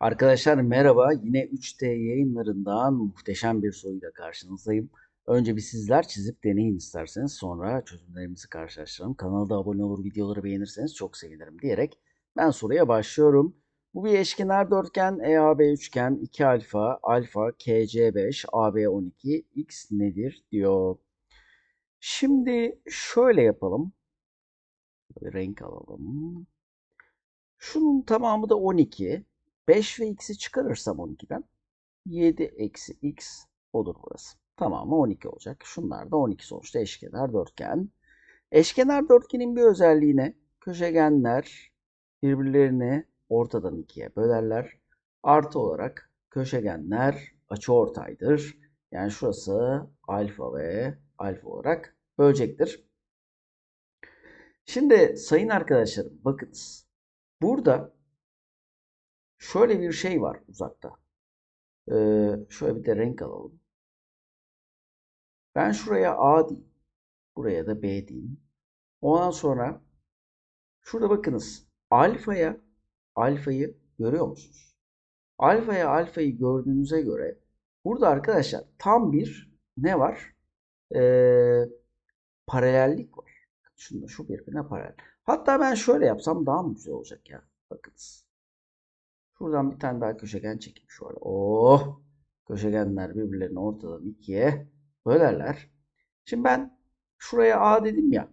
Arkadaşlar merhaba. Yine 3D yayınlarından muhteşem bir soruyla karşınızdayım. Önce bir sizler çizip deneyin isterseniz sonra çözümlerimizi karşılaştıralım. Kanala da abone olur, videoları beğenirseniz çok sevinirim diyerek ben soruya başlıyorum. Bu bir eşkenar dörtgen EAB üçgen 2 alfa, alfa, KC5, AB 12, x nedir diyor. Şimdi şöyle yapalım. Bir renk alalım. Şunun tamamı da 12. 5 ve x'i çıkarırsam 12'den 7 eksi x olur burası. Tamamı 12 olacak. Şunlar da 12 sonuçta eşkenar dörtgen. Eşkenar dörtgenin bir özelliğine köşegenler birbirlerini ortadan ikiye bölerler. Artı olarak köşegenler açıortaydır. Yani şurası alfa ve alfa olarak bölecektir. Şimdi sayın arkadaşlarım bakınız. Burada şöyle bir şey var uzakta. Ee, şöyle bir de renk alalım. Ben şuraya A diyeyim. Buraya da B diyeyim. Ondan sonra şurada bakınız. Alfaya alfayı görüyor musunuz? Alfaya alfayı gördüğünüze göre burada arkadaşlar tam bir ne var? Ee, paralellik var. Şunda şu birbirine paralel. Hatta ben şöyle yapsam daha mı güzel olacak ya? Bakınız. Şuradan bir tane daha köşegen çekeyim şöyle. Oh! Köşegenler birbirlerini ortadan ikiye bölerler. Şimdi ben şuraya A dedim ya.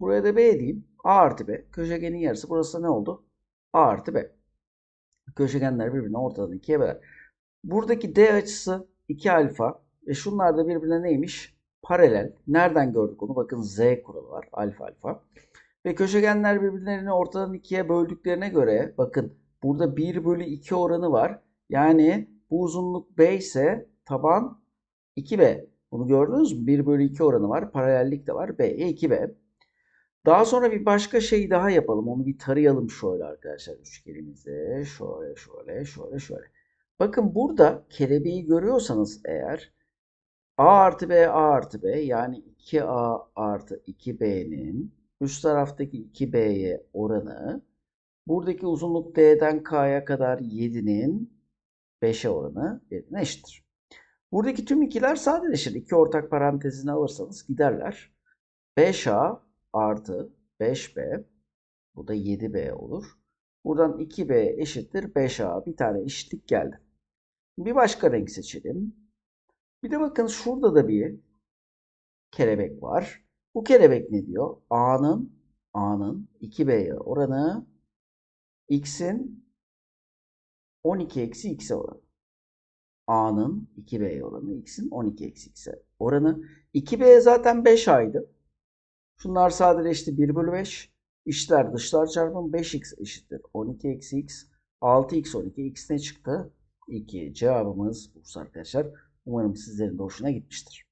Buraya da B diyeyim. A artı B. Köşegenin yarısı. Burası ne oldu? A artı B. Köşegenler birbirini ortadan ikiye böler. Buradaki D açısı 2 alfa. Ve şunlar da birbirine neymiş? Paralel. Nereden gördük onu? Bakın Z kuralı var. Alfa alfa. Ve köşegenler birbirlerini ortadan ikiye böldüklerine göre bakın burada 1 bölü 2 oranı var. Yani bu uzunluk B ise taban 2B. Bunu gördünüz mü? 1 bölü 2 oranı var. Paralellik de var. B'ye 2B. Daha sonra bir başka şey daha yapalım. Onu bir tarayalım şöyle arkadaşlar üçgenimizi. Şöyle şöyle şöyle şöyle. Bakın burada kelebeği görüyorsanız eğer A artı B A artı B yani 2A artı 2B'nin üst taraftaki 2B'ye oranı buradaki uzunluk D'den K'ya kadar 7'nin 5'e oranı birbirine eşittir. Buradaki tüm ikiler sadeleşir. İki ortak parantezini alırsanız giderler. 5A artı 5B bu da 7B olur. Buradan 2B eşittir 5A. Bir tane eşitlik geldi. Bir başka renk seçelim. Bir de bakın şurada da bir kelebek var. Bu kelebek ne diyor? A'nın A'nın 2B'ye oranı X'in 12 eksi X'e oranı. A'nın 2B'ye oranı X'in 12 eksi X'e oranı. 2B zaten 5 aydı. Şunlar sadeleşti 1 bölü 5. İşler dışlar çarpımı 5x eşittir. 12 eksi x. 6x 12. x ne çıktı? 2. Cevabımız Bursa arkadaşlar. Umarım sizlerin de hoşuna gitmiştir.